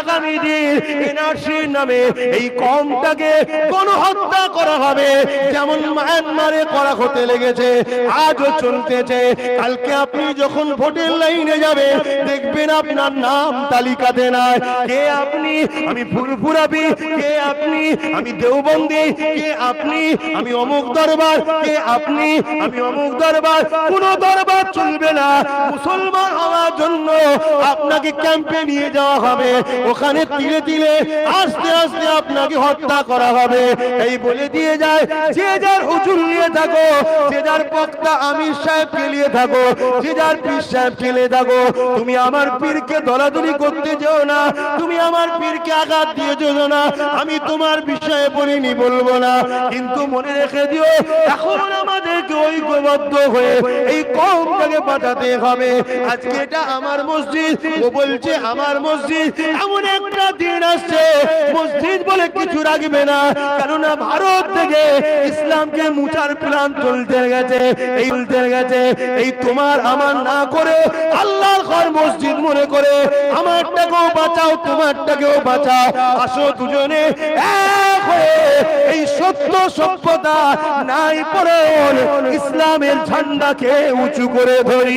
আগামী দিন এনআরসির নামে এই কমটাকে গণহত্যা করা হবে। যেমন মায়ানমারে করা হতে লেগেছে, আজও চলতেছে। কালকে আপনি যখন ভোটের লাইনে যাবে দেখবেন আপনার নাম তালিকাতে নাই। কে আপনি? আমি ফুরফুরাবি কে আপনি? আমি দেওবন্দি। কে আপনি? আমি অমুক দরবার। কে আপনি? আমি অমুক দরবার। কোন দরবার চলবে না। মুসলমান হওয়ার জন্য আপনাকে ক্যাম্পে নিয়ে যাওয়া হবে। ওখানে তিলে তিলে আস্তে আস্তে আপনাকে হত্যা করা হবে। এই বলে দিয়ে যায় যে যার হুজুর নিয়ে থাকো যে যার বক্তা আমির সাহেব নিয়ে থাকো যে যার পীর সাহেব নিয়ে থাকো তুমি আমার পীরকে দলাদলি করতে যেও না তুমি আমার পীরকে আঘাত দিয়ে যেও না আমি তোমার বিষয়ে বলিনি বলব না। কিন্তু মনে রেখে দিও এখন আমাদেরকে ঐক্যবদ্ধ হয়ে এই কমটাকে বাঁচাতে হবে। আজকে এটা আমার মসজিদ। ও বলছে, আমার মসজিদ। এমন একটা দিন আসছে। মসজিদ বলে কিছু রাখবে না, কেননা ভারত থেকে ইসলামকে মুচার প্ল্যান চলতে গেছে, এই চলতে গেছে। এই তোমার আমার না করে আল্লাহর ঘর মসজিদ মনে করে, আমারটাকেও বাঁচাও, তোমারটাকেও বাঁচাও। আসো দুজনে এক হয়ে এই সত্য সভ্যতা নাই পরে ইসলামের ঝান্ডাকে উঁচু করে ধরি।